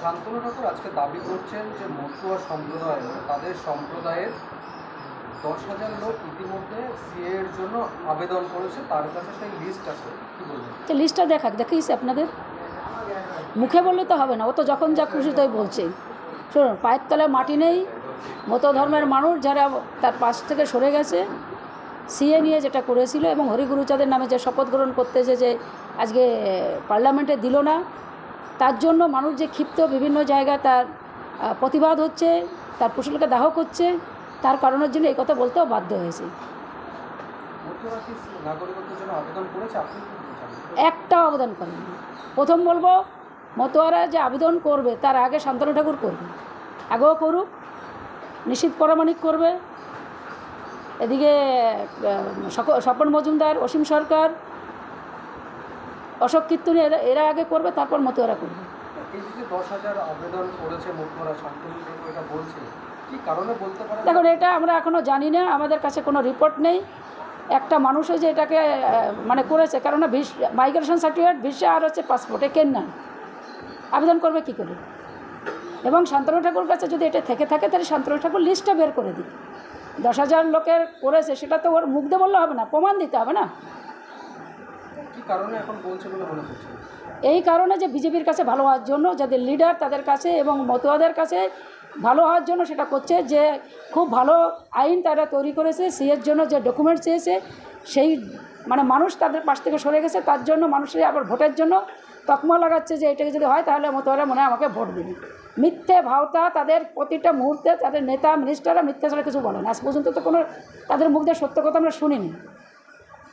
শান্তনু ঠাকুর আজকে দাবি করছেন যে সম্প্রদায় তাদের সম্প্রদায়ের দশ হাজার লোক ইতিমধ্যে সিএ এর জন্য আবেদন করেছে, তার কাছে সেই লিস্ট আছে, কি লিস্টটা দেখাক, দেখিস আপনাদের? মুখে বললে তো হবে না, ও তো যখন যা খুশি তাই বলছে। শুনুন, পায়ের তলায় মাটি নেই মতো ধর্মের মানুষ যারা তার পাশ থেকে সরে গেছে, সিএ নিয়ে যেটা করেছিল এবং হরিগুরুচাঁদের নামে যে শপথ গ্রহণ করতেছে যে আজকে পার্লামেন্টে দিল না তার জন্য মানুষ যে ক্ষিপ্ত বিভিন্ন জায়গায় তার প্রতিবাদ হচ্ছে তার কুশলকে দাহ করছে তার কারণের জন্য এই কথা বলতেও বাধ্য হয়েছে। একটা আবেদন করেনি। প্রথম বলব মতোয়ারা যে আবেদন করবে তার আগে শান্তনু ঠাকুর করবে। আগেও করুক নিশ্চিত পরামাণিক করবে। এদিকে স্বপন মজুমদার অসীম সরকার অশোক কীর্তনী এরা এরা আগে করবে তারপর মতোয়ারা করবে। এই যে দশ হাজার আবেদন করেছে মতুয়ারা শান্তনু ঠাকুর এটা বলছে। কি কারণে বলতে পারেন? দেখুন এটা আমরা এখনও জানি না আমাদের কাছে কোনো রিপোর্ট নেই। একটা মানুষও যে এটাকে মানে করেছে কারণ মাইগ্রেশন সার্টিফিকেট ভিসা আর হচ্ছে পাসপোর্টে কেন না? আবেদন করবে কি করে? এবং শান্তনু ঠাকুর কাছে যদি এটা থেকে থাকে তাহলে শান্তনু ঠাকুর লিস্টটা বের করে দিই দশ হাজার লোকের করেছে সেটা তো ওর মুখ দিয়ে বললে হবে না প্রমাণ দিতে হবে না। কারণে এখন বলছে বলে মনে করছেন এই কারণে যে বিজেপির কাছে ভালো হওয়ার জন্য যাদের লিডার তাদের কাছে এবং মতুয়াদের কাছে ভালো হওয়ার জন্য সেটা করছে, যে খুব ভালো আইন তারা তৈরি করেছে সিএর জন্য যে ডকুমেন্ট চেয়েছে, সেই মানে মানুষ তাদের পাশ থেকে সরে গেছে, তার জন্য মানুষের আবার ভোটের জন্য তকমা লাগাচ্ছে যে এটাকে যদি হয় তাহলে মতুয়ারা মনে আমাকে ভোট দিবি। মিথ্যে ভাওতা তাদের প্রতিটা মুহূর্তে তাদের নেতা মিনিস্টাররা মিথ্যে ছাড়া কিছু বলেন আজ পর্যন্ত তো কোনো তাদের মুখ দিয়ে সত্য কথা আমরা শুনিনি।